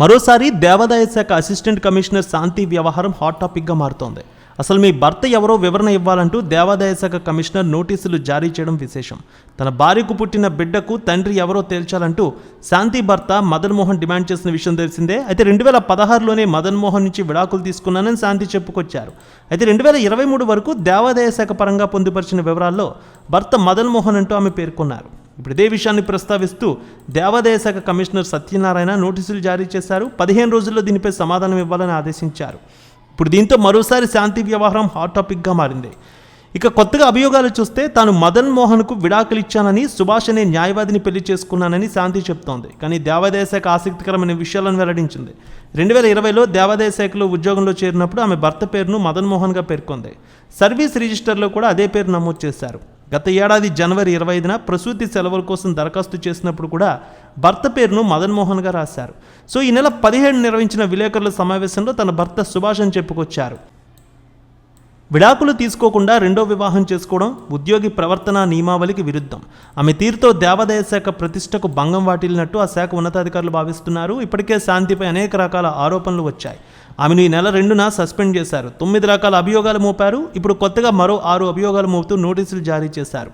మరోసారి దేవాదాయ శాఖ అసిస్టెంట్ కమిషనర్ శాంతి వ్యవహారం హాట్ టాపిక్గా మారుతోంది. అసలు మీ భర్త ఎవరో వివరణ ఇవ్వాలంటూ దేవాదాయ శాఖ కమిషనర్ నోటీసులు జారీ చేయడం విశేషం. తన భార్యకు పుట్టిన బిడ్డకు తండ్రి ఎవరో తేల్చాలంటూ శాంతి భర్త మదన్ మోహన్ డిమాండ్ చేసిన విషయం తెలిసిందే. అయితే రెండు వేల పదహారులోనే మదన్ మోహన్ నుంచి విడాకులు తీసుకున్నానని శాంతి చెప్పుకొచ్చారు. అయితే రెండు వేల ఇరవై మూడు వరకు దేవాదాయ శాఖ పరంగా పొందుపరిచిన వివరాల్లో భర్త మదన్ మోహన్ అంటూ ఆమె పేర్కొన్నారు. ఇప్పుడు ఇదే విషయాన్ని ప్రస్తావిస్తూ దేవాదాయ శాఖ కమిషనర్ సత్యనారాయణ నోటీసులు జారీ చేశారు. పదిహేను రోజుల్లో దీనిపై సమాధానం ఇవ్వాలని ఆదేశించారు. ఇప్పుడు దీంతో మరోసారి శాంతి వ్యవహారం హాట్ టాపిక్గా మారింది. ఇక కొత్తగా అభియోగాలు చూస్తే తాను మదన్ మోహన్కు విడాకులు ఇచ్చానని సుభాష్ అనే న్యాయవాదిని పెళ్ళి చేసుకున్నానని శాంతి చెప్తోంది. కానీ దేవాదాయ శాఖ ఆసక్తికరమైన విషయాలను వెల్లడించింది. రెండు వేల ఇరవైలో దేవాదాయ శాఖలో ఉద్యోగంలో చేరినప్పుడు ఆమె భర్త పేరును మదన్ మోహన్గా పేర్కొంది. సర్వీస్ రిజిస్టర్లో కూడా అదే పేరు నమోదు చేశారు. గత ఏడాది జనవరి ఇరవై ఐదున ప్రసూతి సెలవుల కోసం దరఖాస్తు చేసినప్పుడు కూడా భర్త పేరును మదన్ మోహన్గా రాశారు. సో ఈ నెల పదిహేడు నిర్వహించిన విలేకరుల సమావేశంలో తన భర్త సుభాష్ అని చెప్పుకొచ్చారు. విడాకులు తీసుకోకుండా రెండో వివాహం చేసుకోవడం ఉద్యోగి ప్రవర్తన నియమావళికి విరుద్ధం. ఆమె తీరుతో దేవాదాయ శాఖ ప్రతిష్టకు భంగం వాటిల్లినట్టు ఆ శాఖ ఉన్నతాధికారులు భావిస్తున్నారు. ఇప్పటికే శాంతిపై అనేక రకాల ఆరోపణలు వచ్చాయి. ఆమెను ఈ నెల రెండున సస్పెండ్ చేశారు. తొమ్మిది రకాల అభియోగాలు మోపారు. ఇప్పుడు కొత్తగా మరో ఆరు అభియోగాలు మోపుతూ నోటీసులు జారీ చేశారు.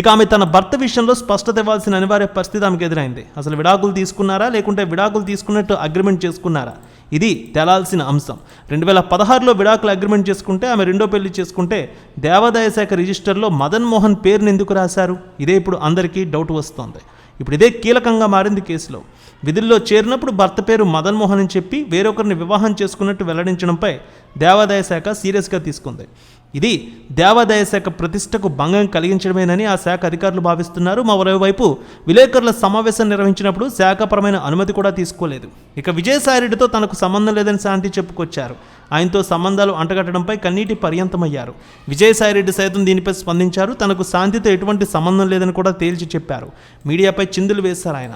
ఇక ఆమె తన భర్త విషయంలో స్పష్టత ఇవ్వాల్సిన అనివార్య పరిస్థితి ఆమెకు ఎదురైంది. అసలు విడాకులు తీసుకున్నారా? లేకుంటే విడాకులు తీసుకున్నట్టు అగ్రిమెంట్ చేసుకున్నారా? ఇది తేలాల్సిన అంశం. రెండు వేల పదహారులో విడాకులు అగ్రిమెంట్ చేసుకుంటే ఆమె రెండో పెళ్ళి చేసుకుంటే దేవాదాయ శాఖ రిజిస్టర్లో మదన్ మోహన్ పేరుని ఎందుకు రాశారు? ఇదే ఇప్పుడు అందరికీ డౌట్ వస్తోంది. ఇప్పుడు ఇదే కీలకంగా మారింది కేసులో. విధుల్లో చేరినప్పుడు భర్త పేరు మదన్ మోహన్ అని చెప్పి వేరొకరిని వివాహం చేసుకున్నట్టు వెల్లడించడంపై దేవాదాయ శాఖ సీరియస్గా తీసుకుంది. ఇది దేవాదాయ శాఖ ప్రతిష్టకు భంగం కలిగించడమేనని ఆ శాఖ అధికారులు భావిస్తున్నారు. మరోవైపు విలేకరుల సమావేశం నిర్వహించినప్పుడు శాఖపరమైన అనుమతి కూడా తీసుకోలేదు. ఇక విజయసాయిరెడ్డితో తనకు సంబంధం లేదని శాంతి చెప్పుకొచ్చారు. ఆయనతో సంబంధాలు అంటగట్టడంపై కన్నీటి పర్యంతమయ్యారు. విజయసాయిరెడ్డి సైతం దీనిపై స్పందించారు. తనకు శాంతితో ఎటువంటి సంబంధం లేదని కూడా తేల్చి చెప్పారు. మీడియాపై చిందులు వేశారు ఆయన.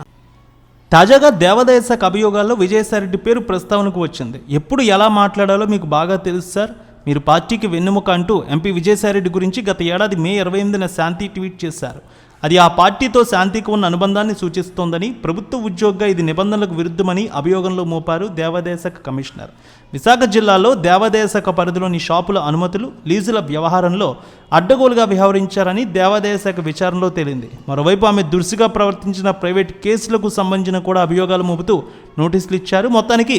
తాజాగా దేవాదాయ శాఖ అభియోగాల్లో విజయసాయిరెడ్డి పేరు ప్రస్తావనకు వచ్చింది. ఎప్పుడు ఎలా మాట్లాడాలో మీకు బాగా తెలుసు సార్? మీరు పార్టీకి వెన్నెముక అంటూ ఎంపీ విజయసాయిరెడ్డి గురించి గత ఏడాది మే ఇరవై ఎనిమిదిన శాంతి ట్వీట్ చేశారు. అది ఆ పార్టీతో శాంతికి ఉన్న అనుబంధాన్ని సూచిస్తోందని ప్రభుత్వ ఉద్యోగిగా ఇది నిబంధనలకు విరుద్ధమని అభియోగంలో మోపారు దేవాదాయశాఖ కమిషనర్. విశాఖ జిల్లాలో దేవాదాయశాఖ పరిధిలోని షాపుల అనుమతులు లీజుల వ్యవహారంలో అడ్డగోలుగా వ్యవహరించారని దేవాదాయశాఖ విచారణలో తేలింది. మరోవైపు ఆమె దురుసుగా ప్రవర్తించిన ప్రైవేట్ కేసులకు సంబంధించిన కూడా అభియోగాలు మోపుతూ నోటీసులు ఇచ్చారు. మొత్తానికి